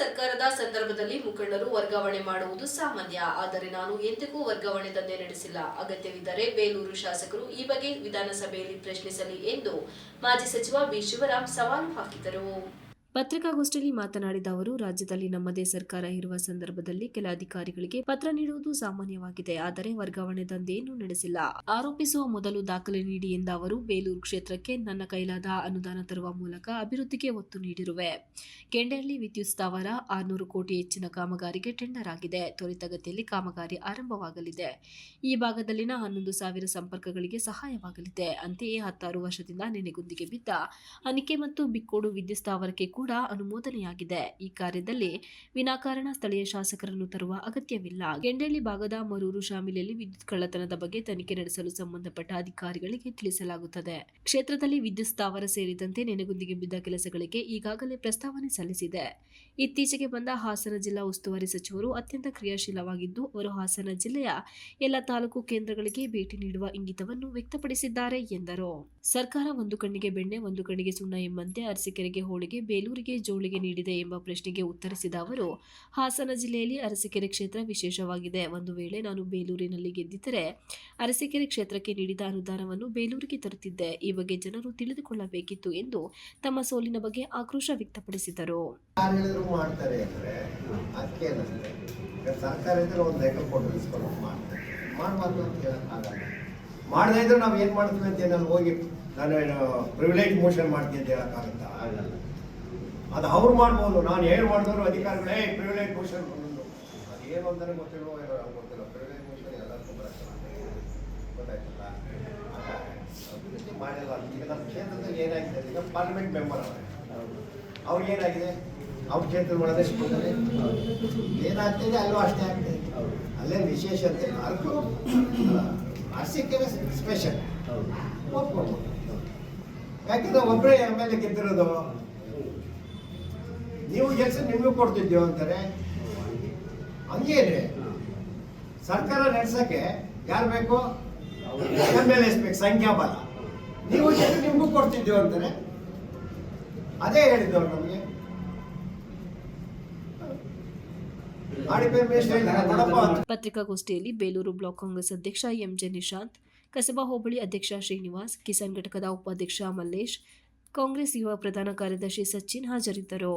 ಸರ್ಕಾರದ ಸಂದರ್ಭದಲ್ಲಿ ಮುಖಂಡರು ವರ್ಗಾವಣೆ ಮಾಡುವುದು ಸಾಮಾನ್ಯ. ಆದರೆ ನಾನು ಎಂದಿಗೂ ವರ್ಗಾವಣೆ ದಂಧೆ ನಡೆಸಿಲ್ಲ. ಅಗತ್ಯವಿದ್ದರೆ ಬೇಲೂರು ಶಾಸಕರು ಈ ಬಗ್ಗೆ ವಿಧಾನಸಭೆಯಲ್ಲಿ ಪ್ರಶ್ನಿಸಲಿ ಎಂದು ಮಾಜಿ ಸಚಿವ ಬಿ ಶಿವರಾಮ್ ಸವಾಲು ಹಾಕಿದರು. ಪತ್ರಿಕಾಗೋಷ್ಠಿಯಲ್ಲಿ ಮಾತನಾಡಿದ ಅವರು, ರಾಜ್ಯದಲ್ಲಿ ನಮ್ಮದೇ ಸರ್ಕಾರ ಇರುವ ಸಂದರ್ಭದಲ್ಲಿ ಕೆಲ ಅಧಿಕಾರಿಗಳಿಗೆ ಪತ್ರ ನೀಡುವುದು ಸಾಮಾನ್ಯವಾಗಿದೆ, ಆದರೆ ವರ್ಗಾವಣೆ ದಂಧೆಯನ್ನು ನಡೆಸಿಲ್ಲ. ಆರೋಪಿಸುವ ಮೊದಲು ದಾಖಲೆ ನೀಡಿ ಎಂದ ಅವರು, ಬೇಲೂರು ಕ್ಷೇತ್ರಕ್ಕೆ ನನ್ನ ಕೈಲಾದ ಅನುದಾನ ತರುವ ಮೂಲಕ ಅಭಿವೃದ್ಧಿಗೆ ಒತ್ತು ನೀಡಿರುವೆ. ಕೆಂಡಹಳ್ಳಿ ವಿದ್ಯುತ್ ಸ್ಥಾವರ ಆರುನೂರು ಕೋಟಿ ಹೆಚ್ಚಿನ ಕಾಮಗಾರಿಗೆ ಟೆಂಡರ್ ಆಗಿದೆ ತ್ವರಿತಗತಿಯಲ್ಲಿ ಕಾಮಗಾರಿ ಆರಂಭವಾಗಲಿದೆ. ಈ ಭಾಗದಲ್ಲಿನ ಹನ್ನೊಂದು ಸಾವಿರ ಸಂಪರ್ಕಗಳಿಗೆ ಸಹಾಯವಾಗಲಿದೆ. ಅಂತೆಯೇ ಹತ್ತಾರು ವರ್ಷದಿಂದ ನೆನೆಗುಂದಿಗೆ ಬಿದ್ದ ಅನಿಕೆ ಮತ್ತು ಬಿಕ್ಕೋಡು ವಿದ್ಯುತ್ ಸ್ಥಾವರಕ್ಕೆ ಕೂಡ ಅನುಮೋದನೆಯಾಗಿದೆ. ಈ ಕಾರ್ಯದಲ್ಲಿ ವಿನಾಕಾರಣ ಸ್ಥಳೀಯ ಶಾಸಕರನ್ನು ತರುವ ಅಗತ್ಯವಿಲ್ಲ. ಗೆಂಡಳ್ಳಿ ಭಾಗದ ಮರೂರು ಶಾಮಿಲಿಯಲ್ಲಿ ವಿದ್ಯುತ್ ಕಳ್ಳತನದ ಬಗ್ಗೆ ತನಿಖೆ ನಡೆಸಲು ಸಂಬಂಧಪಟ್ಟ ಅಧಿಕಾರಿಗಳಿಗೆ ತಿಳಿಸಲಾಗುತ್ತದೆ. ಕ್ಷೇತ್ರದಲ್ಲಿ ವಿದ್ಯುತ್ ಸ್ಥಾವರ ಸೇರಿದಂತೆ ನೆನೆಗುಂದಿಗೆ ಬಿದ್ದ ಕೆಲಸಗಳಿಗೆ ಈಗಾಗಲೇ ಪ್ರಸ್ತಾವನೆ ಸಲ್ಲಿಸಿದೆ. ಇತ್ತೀಚೆಗೆ ಬಂದ ಹಾಸನ ಜಿಲ್ಲಾ ಉಸ್ತುವಾರಿ ಸಚಿವರು ಅತ್ಯಂತ ಕ್ರಿಯಾಶೀಲವಾಗಿದ್ದು, ಅವರು ಹಾಸನ ಜಿಲ್ಲೆಯ ಎಲ್ಲ ತಾಲೂಕು ಕೇಂದ್ರಗಳಿಗೆ ಭೇಟಿ ನೀಡುವ ಇಂಗಿತವನ್ನು ವ್ಯಕ್ತಪಡಿಸಿದ್ದಾರೆ ಎಂದರು. ಸರ್ಕಾರ ಒಂದು ಕಣ್ಣಿಗೆ ಬೆಣ್ಣೆ, ಒಂದು ಕಣ್ಣಿಗೆ ಸುಣ್ಣ ಎಂಬಂತೆ ಅರಸಿಕೆರೆಗೆ ಹೋಳಿಗೆ ಬೇಲೂರಿಗೆ ಜೋಳಿಗೆ ನೀಡಿದೆ ಎಂಬ ಪ್ರಶ್ನೆಗೆ ಉತ್ತರಿಸಿದ ಅವರು, ಹಾಸನ ಜಿಲ್ಲೆಯಲ್ಲಿ ಅರಸೀಕೆರೆ ಕ್ಷೇತ್ರ ವಿಶೇಷವಾಗಿದೆ. ಒಂದು ವೇಳೆ ನಾನು ಬೇಲೂರಿನಲ್ಲಿ ಗೆದ್ದಿದ್ದರೆ ಅರಸೀಕೆರೆ ಕ್ಷೇತ್ರಕ್ಕೆ ನೀಡಿದ ಅನುದಾನವನ್ನು ಬೇಲೂರಿಗೆ ತರುತ್ತಿದ್ದೆ. ಈ ಬಗ್ಗೆ ಜನರು ತಿಳಿದುಕೊಳ್ಳಬೇಕಿತ್ತು ಎಂದು ತಮ್ಮ ಸೋಲಿನ ಬಗ್ಗೆ ಆಕ್ರೋಶ ವ್ಯಕ್ತಪಡಿಸಿದರು. ಮಾಡದೇ ಇದ್ರೆ ನಾವು ಏನು ಮಾಡ್ತೀವಿ ಅಂತ ಹೋಗಿ ನಾನು ಪ್ರಿವಿಲೇಜ್ ಮೋಷನ್ ಮಾಡ್ತೀನಿ ಅಂತ ಅದು ಅವ್ರು ಮಾಡ್ಬೋದು ನಾನು ಏನು ಮಾಡಿದ್ರು ಅಧಿಕಾರಿಗಳೇ ಪ್ರಿವಿಲೇಜ್ ಮೋಷನ್ ಅದೇನು ಅಂತಾನೆ ಗೊತ್ತಿಲ್ವೋ ಏನೋ ನಂಗೆ ಗೊತ್ತಿಲ್ಲ. ಪ್ರಿವಿಲೇಜ್ ಮೋಷನ್ ಎಲ್ಲರಿಗೂ ಬರಲ್ಲ ಗೊತ್ತಾಯ್ತಲ್ಲ? ಅಭಿವೃದ್ಧಿ ಮಾಡಿಲ್ಲ ಈಗ ನಮ್ಮ ಕ್ಷೇತ್ರದಲ್ಲಿ ಏನಾಗಿದೆ? ಈಗ ಪಾರ್ಲಿಮೆಂಟ್ ಮೆಂಬರ್ ಅವರೇ. ಅವ್ರಿಗೆ ಏನಾಗಿದೆ? ಅವ್ರ ಕ್ಷೇತ್ರ ಒಳಗೆ ಸ್ಪಂದನೆ ಏನಾಗ್ತಿದೆ ಅಲ್ಲೂ ಅಷ್ಟೇ ಆಗ್ತದೆ. ಅಲ್ಲೇ ವಿಶೇಷ ಅಂತ ಅದಕ್ಕೂ ಅರಸಿಕೆರೆ ಸ್ಪೆಷಲ್ ಒಪ್ಕೊಂಡು ಯಾಕೆಂದ್ರೆ ಒಬ್ಬರೇ ಎಂ ಎಲ್ ಎ ಗೆದ್ದಿರೋದು. ನೀವು ಕೆಲಸ ನಿಮಗೂ ಕೊಡ್ತಿದ್ದೀವಿ ಅಂತಾರೆ. ಹಂಗೇನೆ ಸರ್ಕಾರ ನಡೆಸಕ್ಕೆ ಯಾರು ಬೇಕು? ಎಂ ಎಲ್ ಎಸ್ ಬೇಕು, ಸಂಖ್ಯಾಬಲ. ನೀವು ಕೆಲಸ ನಿಮಗೂ ಕೊಡ್ತಿದ್ದೀವಿ ಅಂತಾರೆ. ಅದೇ ಹೇಳಿದ್ದವ್ರು ನಮಗೆ. ಪತ್ರಿಕಾಗೋಷ್ಠಿಯಲ್ಲಿ ಬೇಲೂರು ಬ್ಲಾಕ್ ಕಾಂಗ್ರೆಸ್ ಅಧ್ಯಕ್ಷ ಎಂಜೆ ನಿಶಾಂತ್, ಕಸಬಾ ಹೋಬಳಿ ಅಧ್ಯಕ್ಷ ಶ್ರೀನಿವಾಸ್, ಕಿಸಾನ್ ಘಟಕದ ಉಪಾಧ್ಯಕ್ಷ ಮಲ್ಲೇಶ್, ಕಾಂಗ್ರೆಸ್ ಯುವ ಪ್ರಧಾನ ಕಾರ್ಯದರ್ಶಿ ಸಚಿನ್ ಹಾಜರಿದ್ದರು.